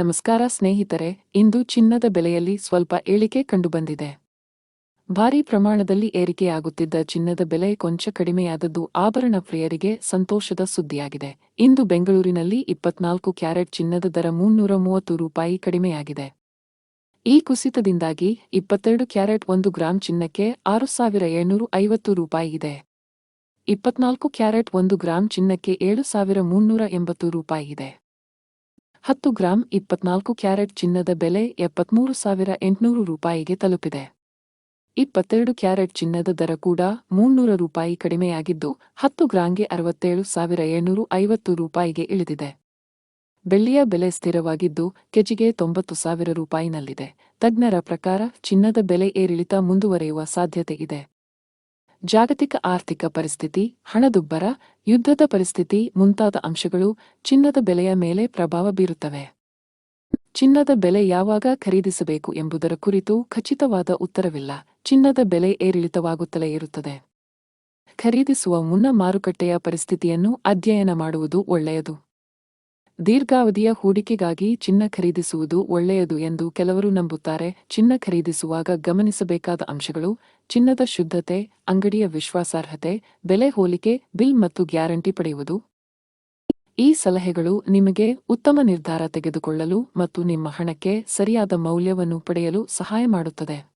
ನಮಸ್ಕಾರ ಸ್ನೇಹಿತರೆ, ಇಂದು ಚಿನ್ನದ ಬೆಲೆಯಲ್ಲಿ ಸ್ವಲ್ಪ ಇಳಿಕೆ ಕಂಡುಬಂದಿದೆ. ಭಾರೀ ಪ್ರಮಾಣದಲ್ಲಿ ಏರಿಕೆಯಾಗುತ್ತಿದ್ದ ಚಿನ್ನದ ಬೆಲೆ ಕೊಂಚ ಕಡಿಮೆಯಾದದ್ದು ಆಭರಣ ಪ್ರಿಯರಿಗೆ ಸಂತೋಷದ ಸುದ್ದಿಯಾಗಿದೆ. ಇಂದು ಬೆಂಗಳೂರಿನಲ್ಲಿ ಇಪ್ಪತ್ನಾಲ್ಕು ಕ್ಯಾರೆಟ್ ಚಿನ್ನದ ದರ ಮುನ್ನೂರ ಮೂವತ್ತು ರೂಪಾಯಿ ಕಡಿಮೆಯಾಗಿದೆ. ಈ ಕುಸಿತದಿಂದಾಗಿ ಇಪ್ಪತ್ತೆರಡು ಕ್ಯಾರೆಟ್ ಒಂದು ಗ್ರಾಂ ಚಿನ್ನಕ್ಕೆ ಆರು ಸಾವಿರ ಏಳ್ನೂರು ಐವತ್ತು ರೂಪಾಯಿ ಇದೆ. ಇಪ್ಪತ್ನಾಲ್ಕು ಕ್ಯಾರೆಟ್ ಒಂದು ಗ್ರಾಂ ಚಿನ್ನಕ್ಕೆ ಏಳು ಸಾವಿರ ಮುನ್ನೂರ ಎಂಬತ್ತು ರೂಪಾಯಿ ಇದೆ. ಹತ್ತು ಗ್ರಾಂ ಇಪ್ಪತ್ನಾಲ್ಕು ಕ್ಯಾರೆಟ್ ಚಿನ್ನದ ಬೆಲೆ ಎಪ್ಪತ್ಮೂರು ಸಾವಿರ ಎಂಟುನೂರು ರೂಪಾಯಿಗೆ ತಲುಪಿದೆ. ಇಪ್ಪತ್ತೆರಡು ಕ್ಯಾರೆಟ್ ಚಿನ್ನದ ದರ ಕೂಡ ಮುನ್ನೂರ ರೂಪಾಯಿ ಕಡಿಮೆಯಾಗಿದ್ದು, ಹತ್ತು ಗ್ರಾಂಗೆ ಅರವತ್ತೇಳು ಸಾವಿರ ಏಳ್ನೂರು ಐವತ್ತು ರೂಪಾಯಿಗೆ ಇಳಿದಿದೆ. ಬೆಳ್ಳಿಯ ಬೆಲೆ ಸ್ಥಿರವಾಗಿದ್ದು, ಕೆಜಿಗೆ ತೊಂಬತ್ತು ಸಾವಿರ ರೂಪಾಯಿನಲ್ಲಿದೆ. ತಜ್ಞರ ಪ್ರಕಾರ, ಚಿನ್ನದ ಬೆಲೆ ಏರಿಳಿತ ಮುಂದುವರೆಯುವ ಸಾಧ್ಯತೆ ಇದೆ. ಜಾಗತಿಕ ಆರ್ಥಿಕ ಪರಿಸ್ಥಿತಿ, ಹಣದುಬ್ಬರ, ಯುದ್ಧದ ಪರಿಸ್ಥಿತಿ ಮುಂತಾದ ಅಂಶಗಳು ಚಿನ್ನದ ಬೆಲೆಯ ಮೇಲೆ ಪ್ರಭಾವ ಬೀರುತ್ತವೆ. ಚಿನ್ನದ ಬೆಲೆ ಯಾವಾಗ ಖರೀದಿಸಬೇಕು ಎಂಬುದರ ಕುರಿತು ಖಚಿತವಾದ ಉತ್ತರವಿಲ್ಲ. ಚಿನ್ನದ ಬೆಲೆ ಏರಿಳಿತವಾಗುತ್ತಲೇ ಇರುತ್ತದೆ. ಖರೀದಿಸುವ ಮುನ್ನ ಮಾರುಕಟ್ಟೆಯ ಪರಿಸ್ಥಿತಿಯನ್ನು ಅಧ್ಯಯನ ಮಾಡುವುದು ಒಳ್ಳೆಯದು. ದೀರ್ಘಾವಧಿಯ ಹೂಡಿಕೆಗಾಗಿ ಚಿನ್ನ ಖರೀದಿಸುವುದು ಒಳ್ಳೆಯದು ಎಂದು ಕೆಲವರು ನಂಬುತ್ತಾರೆ. ಚಿನ್ನ ಖರೀದಿಸುವಾಗ ಗಮನಿಸಬೇಕಾದ ಅಂಶಗಳು, ಚಿನ್ನದ ಶುದ್ಧತೆ, ಅಂಗಡಿಯ ವಿಶ್ವಾಸಾರ್ಹತೆ, ಬೆಲೆ ಹೋಲಿಕೆ, ಬಿಲ್ ಮತ್ತು ಗ್ಯಾರಂಟಿ ಪಡೆಯುವುದು. ಈ ಸಲಹೆಗಳು ನಿಮಗೆ ಉತ್ತಮ ನಿರ್ಧಾರ ತೆಗೆದುಕೊಳ್ಳಲು ಮತ್ತು ನಿಮ್ಮ ಹಣಕ್ಕೆ ಸರಿಯಾದ ಮೌಲ್ಯವನ್ನು ಪಡೆಯಲು ಸಹಾಯ ಮಾಡುತ್ತದೆ.